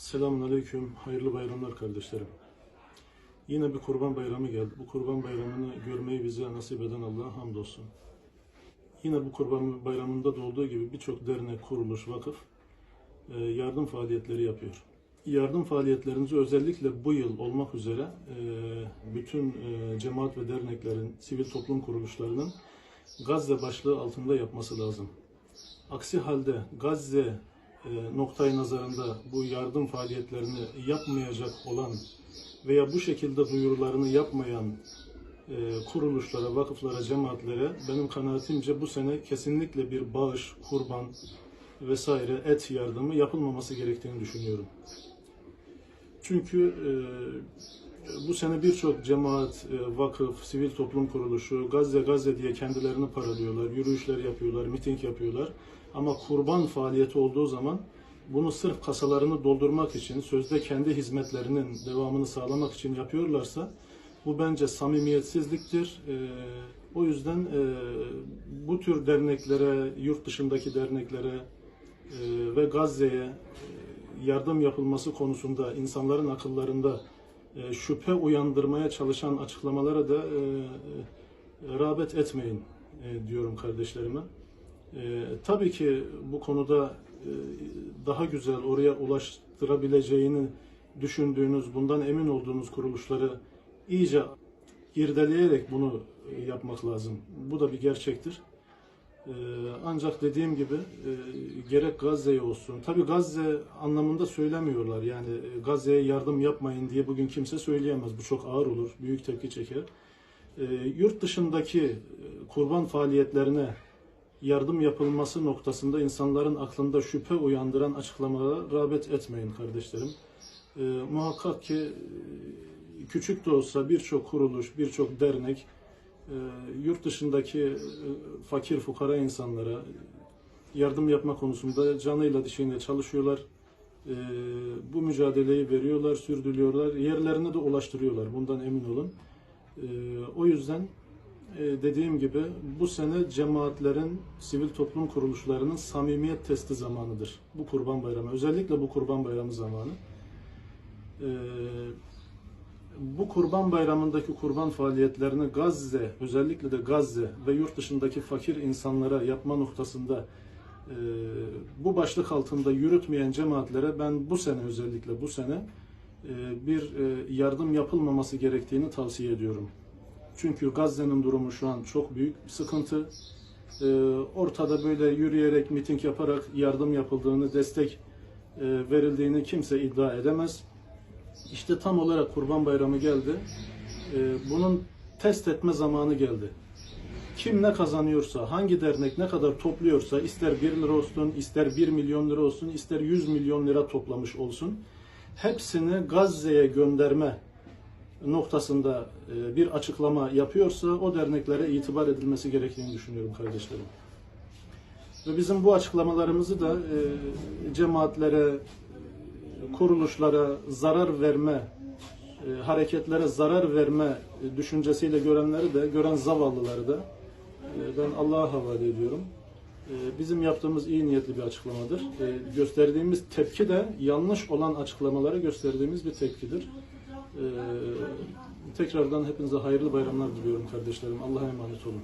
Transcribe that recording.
Selamun Aleyküm, hayırlı bayramlar kardeşlerim. Yine bir kurban bayramı geldi. Bu kurban bayramını görmeyi bize nasip eden Allah'a hamdolsun. Yine bu kurban bayramında da olduğu gibi birçok dernek, kuruluş, vakıf e, yardım faaliyetleri yapıyor. Yardım faaliyetlerimizi özellikle bu yıl olmak üzere e, bütün e, cemaat ve derneklerin, sivil toplum kuruluşlarının Gazze başlığı altında yapması lazım. Aksi halde Gazze noktayı nazarında bu yardım faaliyetlerini yapmayacak olan veya bu şekilde duyurularını yapmayan e, kuruluşlara, vakıflara, cemaatlere benim kanaatimce bu sene kesinlikle bir bağış, kurban vesaire et yardımı yapılmaması gerektiğini düşünüyorum. Çünkü e, bu sene birçok cemaat, e, vakıf, sivil toplum kuruluşu Gazze Gazze diye kendilerini paralıyorlar, yürüyüşler yapıyorlar, miting yapıyorlar. Ama kurban faaliyeti olduğu zaman bunu sırf kasalarını doldurmak için, sözde kendi hizmetlerinin devamını sağlamak için yapıyorlarsa bu bence samimiyetsizliktir. E, o yüzden e, bu tür derneklere, yurt dışındaki derneklere e, ve Gazze'ye e, yardım yapılması konusunda insanların akıllarında e, şüphe uyandırmaya çalışan açıklamalara da e, e, rağbet etmeyin e, diyorum kardeşlerime. E, tabii ki bu konuda e, daha güzel oraya ulaştırabileceğini düşündüğünüz, bundan emin olduğunuz kuruluşları iyice irdeleyerek bunu e, yapmak lazım. Bu da bir gerçektir. Ee, Ancak dediğim gibi e, gerek Gazze'ye olsun. Tabii Gazze anlamında söylemiyorlar. Yani e, Gazze'ye yardım yapmayın diye bugün kimse söyleyemez. Bu çok ağır olur. Büyük tepki çeker. Ee, Yurt dışındaki e, kurban faaliyetlerine yardım yapılması noktasında insanların aklında şüphe uyandıran açıklamalara rağbet etmeyin kardeşlerim. Ee, Muhakkak ki e, küçük de olsa birçok kuruluş, birçok dernek e, yurt dışındaki e, fakir fukara insanlara yardım yapma konusunda canıyla dişiyle çalışıyorlar. E, Bu mücadeleyi veriyorlar, sürdürüyorlar. Yerlerine de ulaştırıyorlar. Bundan emin olun. E, O yüzden e, dediğim gibi bu sene cemaatlerin, sivil toplum kuruluşlarının samimiyet testi zamanıdır. Bu kurban bayramı. Özellikle bu kurban bayramı zamanı. E, bu kurban bayramındaki kurban faaliyetlerini Gazze, özellikle de Gazze ve yurt dışındaki fakir insanlara yapma noktasında e, bu başlık altında yürütmeyen cemaatlere ben bu sene özellikle bu sene e, bir e, yardım yapılmaması gerektiğini tavsiye ediyorum. Çünkü Gazze'nin durumu şu an çok büyük bir sıkıntı. E, ortada böyle yürüyerek, miting yaparak yardım yapıldığını, destek e, verildiğini kimse iddia edemez. İşte tam olarak Kurban Bayramı geldi. Ee, bunun test etme zamanı geldi. Kim ne kazanıyorsa, hangi dernek ne kadar topluyorsa, ister 1 lira olsun, ister 1 milyon lira olsun, ister 100 milyon lira toplamış olsun, hepsini Gazze'ye gönderme noktasında e, bir açıklama yapıyorsa o derneklere itibar edilmesi gerektiğini düşünüyorum kardeşlerim. Ve bizim bu açıklamalarımızı da e, cemaatlere, kuruluşlara zarar verme, e, hareketlere zarar verme düşüncesiyle görenleri de, gören zavallıları da ben Allah'a havale ediyorum. Bizim yaptığımız iyi niyetli bir açıklamadır. Gösterdiğimiz tepki de yanlış olan açıklamalara gösterdiğimiz bir tepkidir. E, Tekrardan hepinize hayırlı bayramlar diliyorum kardeşlerim. Allah'a emanet olun.